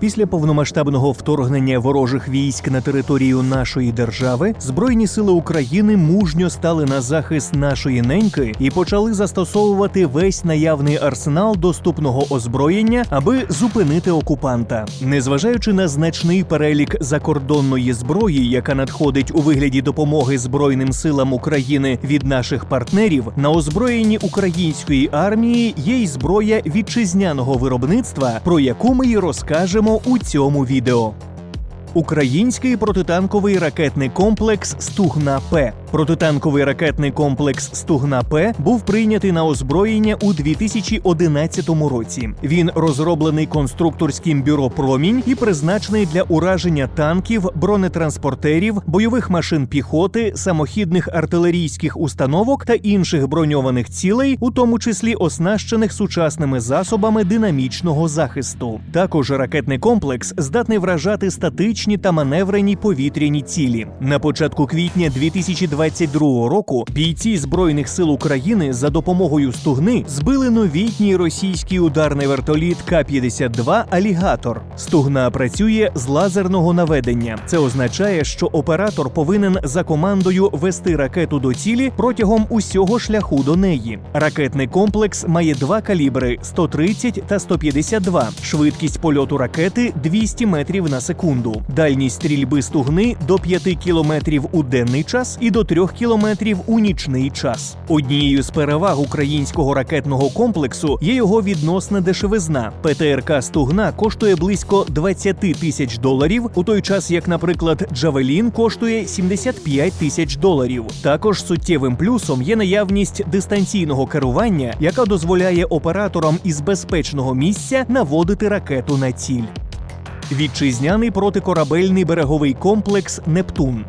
Після повномасштабного вторгнення ворожих військ на територію нашої держави збройні сили України мужньо стали на захист нашої неньки і почали застосовувати весь наявний арсенал доступного озброєння, аби зупинити окупанта. Незважаючи на значний перелік закордонної зброї, яка надходить у вигляді допомоги Збройним силам України від наших партнерів, на озброєнні української армії є й зброя вітчизняного виробництва, про яку ми й розкажемо у цьому відео. Український протитанковий ракетний комплекс Стугна П. Протитанковий ракетний комплекс Стугна П був прийнятий на озброєння у 2011 році. Він розроблений конструкторським бюро Промінь і призначений для ураження танків, бронетранспортерів, бойових машин піхоти, самохідних артилерійських установок та інших броньованих цілей, у тому числі оснащених сучасними засобами динамічного захисту. Також ракетний комплекс здатний вражати статичні та маневрені повітряні цілі. На початку квітня 2022 року бійці збройних сил України за допомогою стугни збили новітній російський ударний вертоліт К-52 Алігатор. Стугна працює з лазерного наведення. Це означає, що оператор повинен за командою вести ракету до цілі протягом усього шляху до неї. Ракетний комплекс має два калібри 130 та 152. Швидкість польоту ракети 200 метрів на секунду. Дальність стрільби стугни до 5 кілометрів у денний час і до 3 кілометрів у нічний час. Однією з переваг українського ракетного комплексу є його відносна дешевизна. ПТРК Стугна коштує близько 20 тисяч доларів, у той час як, наприклад, Джавелін коштує 75 тисяч доларів. Також суттєвим плюсом є наявність дистанційного керування, яка дозволяє операторам із безпечного місця наводити ракету на ціль. Вітчизняний протикорабельний береговий комплекс Нептун.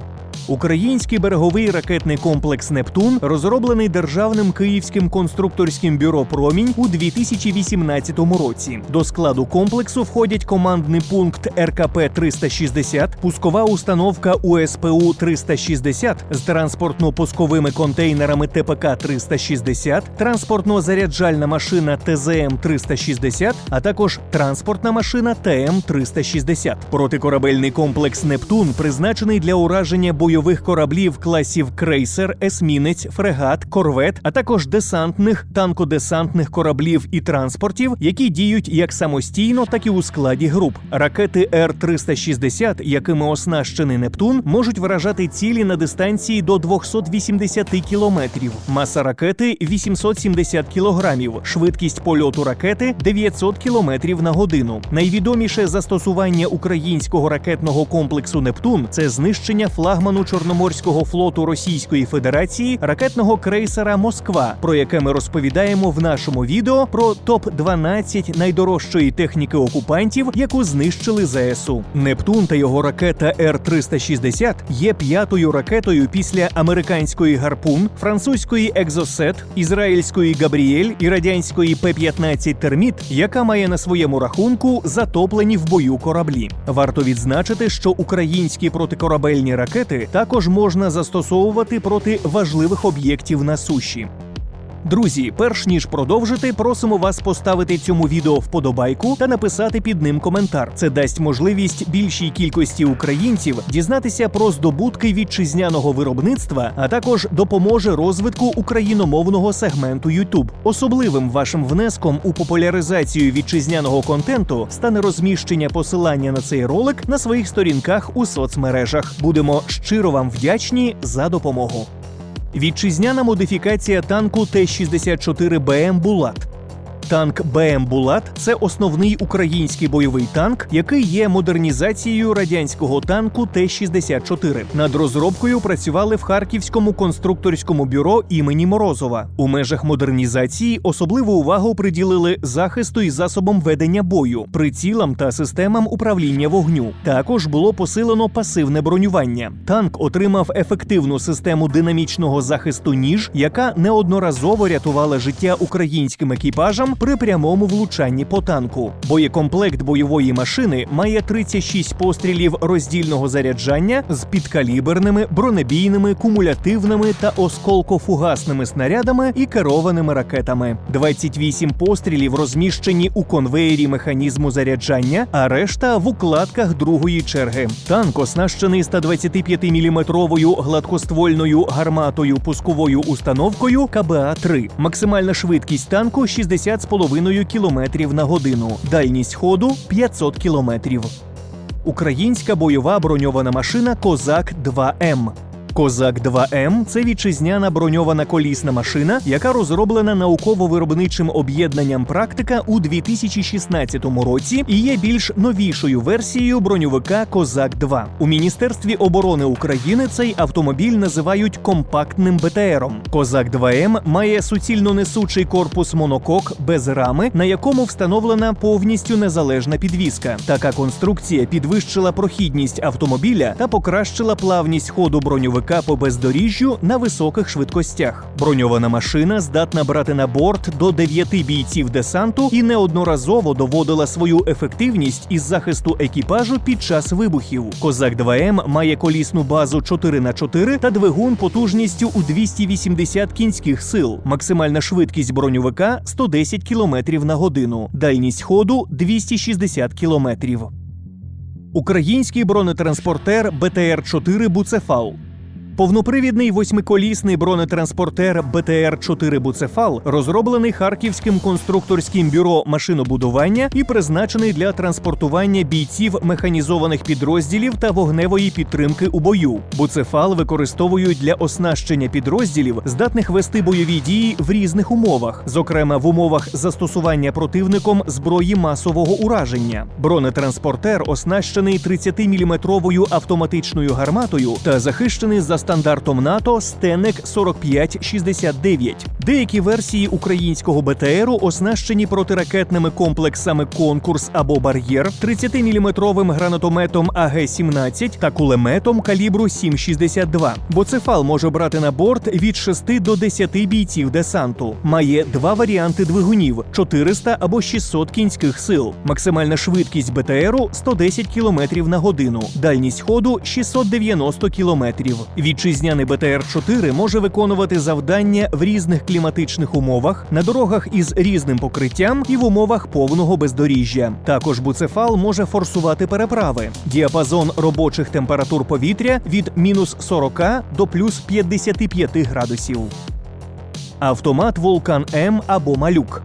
Український береговий ракетний комплекс Нептун розроблений державним київським конструкторським бюро Промінь у 2018 році. До складу комплексу входять командний пункт РКП 360, пускова установка УСПУ 360 з транспортно-пусковими контейнерами ТПК 360, транспортно-заряджальна машина ТЗМ 360, а також транспортна машина ТМ 360. Протикорабельний комплекс Нептун призначений для ураження бойових кораблів класів крейсер, есмінець, фрегат, корвет, а також десантних, танкодесантних кораблів і транспортів, які діють як самостійно, так і у складі груп. Ракети Р-360, якими оснащений Нептун, можуть вражати цілі на дистанції до 280 кілометрів. Маса ракети 870 кілограмів, швидкість польоту ракети 900 кілометрів на годину. Найвідоміше застосування українського ракетного комплексу Нептун це знищення флагману Чорноморського флоту Російської Федерації ракетного крейсера Москва, про яке ми розповідаємо в нашому відео про топ 12 найдорожчої техніки окупантів, яку знищили ЗСУ. Нептун та його ракета Р-360 є п'ятою ракетою після американської гарпун, французької Екзосет, ізраїльської Габріель і радянської П-15 Терміт, яка має на своєму рахунку затоплені в бою кораблі. Варто відзначити, що українські протикорабельні ракети також можна застосовувати проти важливих об'єктів на суші. Друзі, перш ніж продовжити, просимо вас поставити цьому відео вподобайку та написати під ним коментар. Це дасть можливість більшій кількості українців дізнатися про здобутки вітчизняного виробництва, а також допоможе розвитку україномовного сегменту YouTube. Особливим вашим внеском у популяризацію вітчизняного контенту стане розміщення посилання на цей ролик на своїх сторінках у соцмережах. Будемо щиро вам вдячні за допомогу. Вітчизняна модифікація танку Т-64 БМ Булат. Танк БМ Булат це основний український бойовий танк, який є модернізацією радянського танку Т-64. Над розробкою працювали в Харківському конструкторському бюро імені Морозова. У межах модернізації особливу увагу приділили захисту і засобам ведення бою, прицілам та системам управління вогню. Також було посилено пасивне бронювання. Танк отримав ефективну систему динамічного захисту ніж, яка неодноразово рятувала життя українським екіпажам при прямому влучанні по танку. Боєкомплект бойової машини має 36 пострілів роздільного заряджання з підкаліберними, бронебійними, кумулятивними та осколкофугасними снарядами і керованими ракетами. 28 пострілів розміщені у конвеєрі механізму заряджання, а решта в укладках другої черги. Танк оснащений 125-мм гладкоствольною гарматою пусковою установкою КБА-3. Максимальна швидкість танку 60,5 км на годину. Дальність ходу 500 км. Українська бойова броньована машина Козак 2М. Козак 2М це вітчизняна броньована колісна машина, яка розроблена науково-виробничим об'єднанням практика у 2016 році і є більш новішою версією броньовика Козак 2 У міністерстві оборони України цей автомобіль називають компактним БТРом. Козак 2М має суцільно несучий корпус монокок без рами, на якому встановлена повністю незалежна підвіска. Така конструкція підвищила прохідність автомобіля та покращила плавність ходу броньовика по бездоріжжю на високих швидкостях. Броньована машина здатна брати на борт до 9 бійців десанту і неодноразово доводила свою ефективність із захисту екіпажу під час вибухів. Козак 2М має колісну базу 4х4 та двигун потужністю у 280 кінських сил. Максимальна швидкість броньовика 110 км на годину. Дальність ходу 260 км. Український бронетранспортер БТР-4 Буцефал Повнопривідний восьмиколісний бронетранспортер БТР-4 Буцефал розроблений Харківським конструкторським бюро машинобудування і призначений для транспортування бійців механізованих підрозділів та вогневої підтримки у бою. Буцефал використовують для оснащення підрозділів, здатних вести бойові дії в різних умовах, зокрема в умовах застосування противником зброї масового ураження. Бронетранспортер оснащений 30-мм автоматичною гарматою та захищений за стандартом НАТО Стенек 4569. Деякі версії українського БТРу оснащені протиракетними комплексами Конкурс або Бар'єр, 30-мм гранатометом АГ-17 та кулеметом калібру 7,62. Боцефал може брати на борт від 6 до 10 бійців десанту. Має два варіанти двигунів: 400 або 600 кінських сил. Максимальна швидкість БТРу 110 км на годину. Дальність ходу 690 км. Вітчизняний БТР-4 може виконувати завдання в різних кліматичних умовах, на дорогах із різним покриттям і в умовах повного бездоріжжя. Також буцефал може форсувати переправи. Діапазон робочих температур повітря від мінус 40 до плюс 55 градусів. Автомат Вулкан М або Малюк.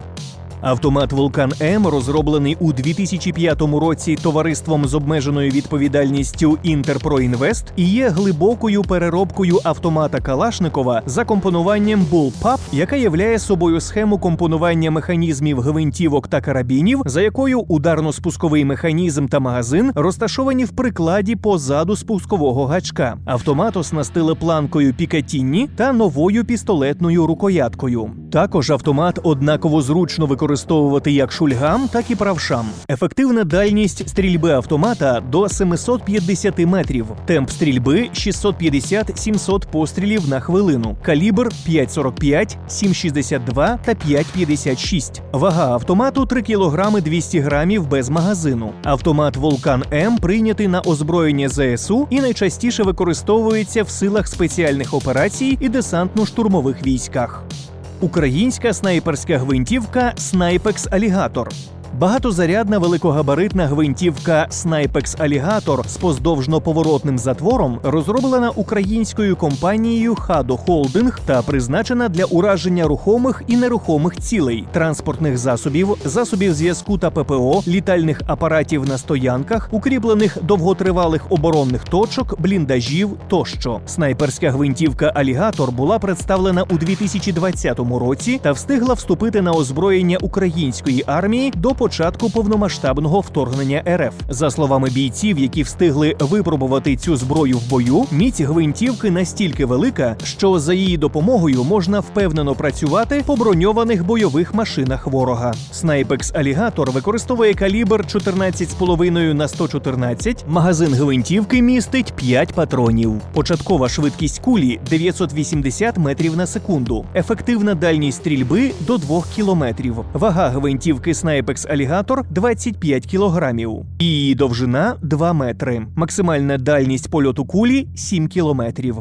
Автомат Вулкан М розроблений у 2005 році товариством з обмеженою відповідальністю Інтерпроінвест і є глибокою переробкою автомата Калашникова за компонуванням Bullpup, яка являє собою схему компонування механізмів гвинтівок та карабінів, за якою ударно-спусковий механізм та магазин розташовані в прикладі позаду спускового гачка. Автомат оснастили планкою Пікатінні та новою пістолетною рукояткою. Також автомат однаково зручно використовувати як шульгам, так і правшам. Ефективна дальність стрільби автомата до 750 метрів. Темп стрільби 650-700 пострілів на хвилину. Калібр 5,45, 7,62 та 5,56. Вага автомату 3 кг 200 грамів без магазину. Автомат Волкан М прийнятий на озброєння ЗСУ і найчастіше використовується в силах спеціальних операцій і десантно-штурмових військах. Українська снайперська гвинтівка Снайпекс Алігатор. Багатозарядна великогабаритна гвинтівка Снайпекс Алігатор з поздовжно-поворотним затвором розроблена українською компанією Хадо Холдинг та призначена для ураження рухомих і нерухомих цілей, транспортних засобів, засобів зв'язку та ППО, літальних апаратів на стоянках, укріплених довготривалих оборонних точок, бліндажів тощо. Снайперська гвинтівка Алігатор була представлена у 2020 році та встигла вступити на озброєння української армії до початку повномасштабного вторгнення РФ. За словами бійців, які встигли випробувати цю зброю в бою, міць гвинтівки настільки велика, що за її допомогою можна впевнено працювати по броньованих бойових машинах ворога. Снайпекс Алігатор використовує калібр 14,5 на 114, Магазин гвинтівки містить 5 патронів. Початкова швидкість кулі 980 метрів на секунду. Ефективна дальність стрільби до 2 кілометрів. Вага гвинтівки Снайпекс Алігатор 25 кілограмів. Її довжина 2 метри. Максимальна дальність польоту кулі 7 кілометрів.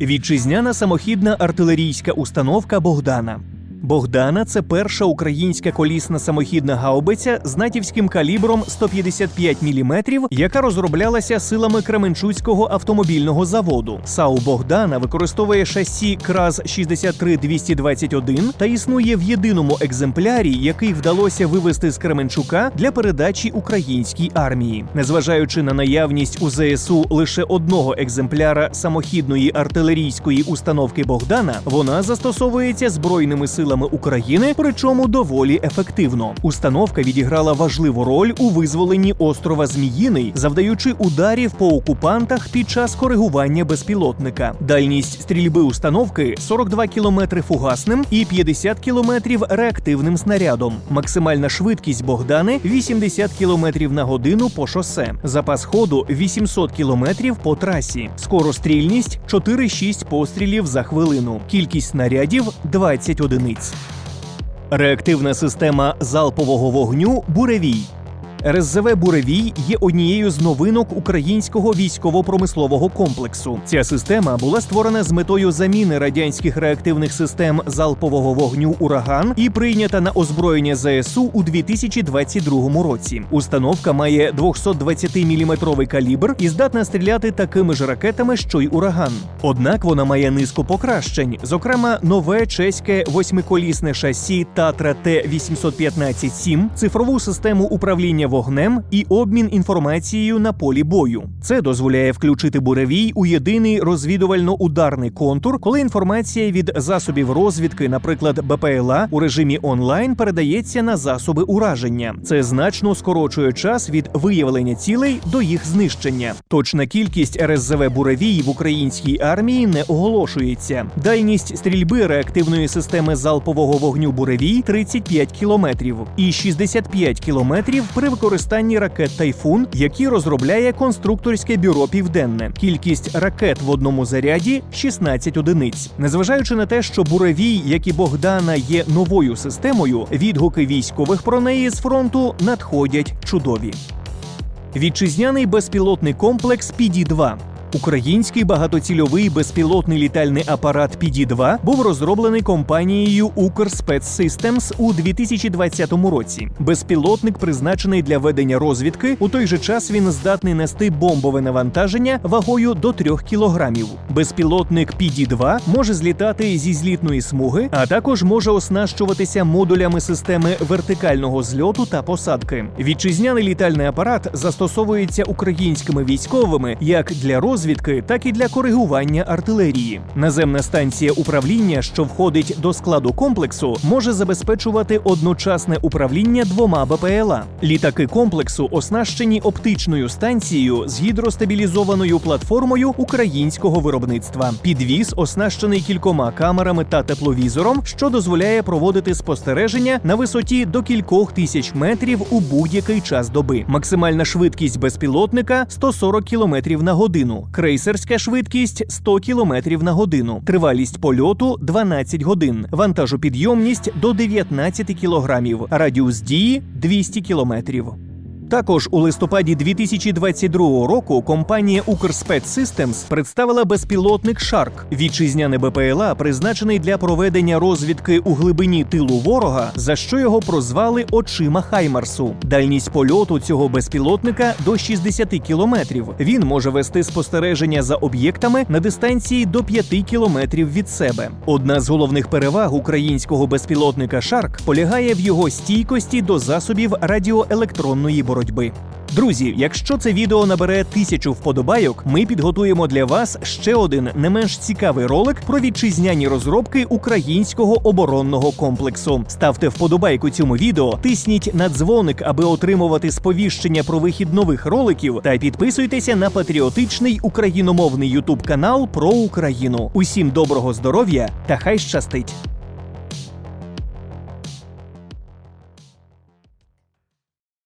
Вітчизняна самохідна артилерійська установка Богдана. Богдана це перша українська колісна самохідна гаубиця з натівським калібром 155 мм, яка розроблялася силами Кременчуцького автомобільного заводу. САУ Богдана використовує шасі КРАЗ 63221 та існує в єдиному екземплярі, який вдалося вивезти з Кременчука для передачі українській армії. Незважаючи на наявність у ЗСУ лише одного екземпляра самохідної артилерійської установки Богдана, вона застосовується збройними силами України, причому доволі ефективно. Установка відіграла важливу роль у визволенні острова Зміїний, завдаючи ударів по окупантах під час коригування безпілотника. Дальність стрільби установки 42 км фугасним і 50 км реактивним снарядом. Максимальна швидкість Богдани 80 км на годину по шосе. Запас ходу 800 км по трасі. Скорострільність 4-6 пострілів за хвилину. Кількість снарядів 20 одиниць. Реактивна система залпового вогню Буревій. РСЗВ Буревій є однією з новинок українського військово-промислового комплексу. Ця система була створена з метою заміни радянських реактивних систем залпового вогню Ураган і прийнята на озброєння ЗСУ у 2022 році. Установка має 220-мм калібр і здатна стріляти такими ж ракетами, що й ураган. Однак вона має низку покращень, зокрема, нове чеське восьмиколісне шасі Татра Т-815-7, цифрову систему управління вогнем і обмін інформацією на полі бою. Це дозволяє включити буревій у єдиний розвідувально-ударний контур, коли інформація від засобів розвідки, наприклад, БПЛА, у режимі онлайн передається на засоби ураження. Це значно скорочує час від виявлення цілей до їх знищення. Точна кількість РСЗВ буревій в українській армії не оголошується. Дальність стрільби реактивної системи залпового вогню буревій 35 кілометрів і 65 кілометрів при використанні ракет Тайфун, які розробляє конструкторське бюро Південне. Кількість ракет в одному заряді 16 одиниць. Незважаючи на те, що буревій, як і Богдана, є новою системою, відгуки військових про неї з фронту надходять чудові. Вітчизняний безпілотний комплекс PD-2 Український багатоцільовий безпілотний літальний апарат PD-2 був розроблений компанією Укрспецсистемс у 2020 році. Безпілотник призначений для ведення розвідки. У той же час він здатний нести бомбове навантаження вагою до 3 кілограмів. Безпілотник PD-2 може злітати зі злітної смуги, а також може оснащуватися модулями системи вертикального зльоту та посадки. Вітчизняний літальний апарат застосовується українськими військовими як для розвідки, розвідки, так і для коригування артилерії. Наземна станція управління, що входить до складу комплексу, може забезпечувати одночасне управління двома БПЛА. Літаки комплексу оснащені оптичною станцією з гідростабілізованою платформою українського виробництва. Підвіз оснащений кількома камерами та тепловізором, що дозволяє проводити спостереження на висоті до кількох тисяч метрів у будь-який час доби. Максимальна швидкість безпілотника 140 км на годину крейсерська швидкість 100 км на годину, тривалість польоту 12 годин, вантажопідйомність до 19 кг, радіус дії 200 км. Також у листопаді 2022 року компанія Укрспецсистемс представила безпілотник Шарк, вітчизняне БПЛА, призначений для проведення розвідки у глибині тилу ворога, за що його прозвали очима Хаймарсу. Дальність польоту цього безпілотника до 60 кілометрів. Він може вести спостереження за об'єктами на дистанції до 5 кілометрів від себе. Одна з головних переваг українського безпілотника Шарк полягає в його стійкості до засобів радіоелектронної боротьби боротьби. Друзі, якщо це відео набере тисячу вподобайок, ми підготуємо для вас ще один не менш цікавий ролик про вітчизняні розробки українського оборонного комплексу. Ставте вподобайку цьому відео, тисніть на дзвоник, аби отримувати сповіщення про вихід нових роликів, та підписуйтеся на патріотичний україномовний ютуб канал про Україну. Усім доброго здоров'я та хай щастить!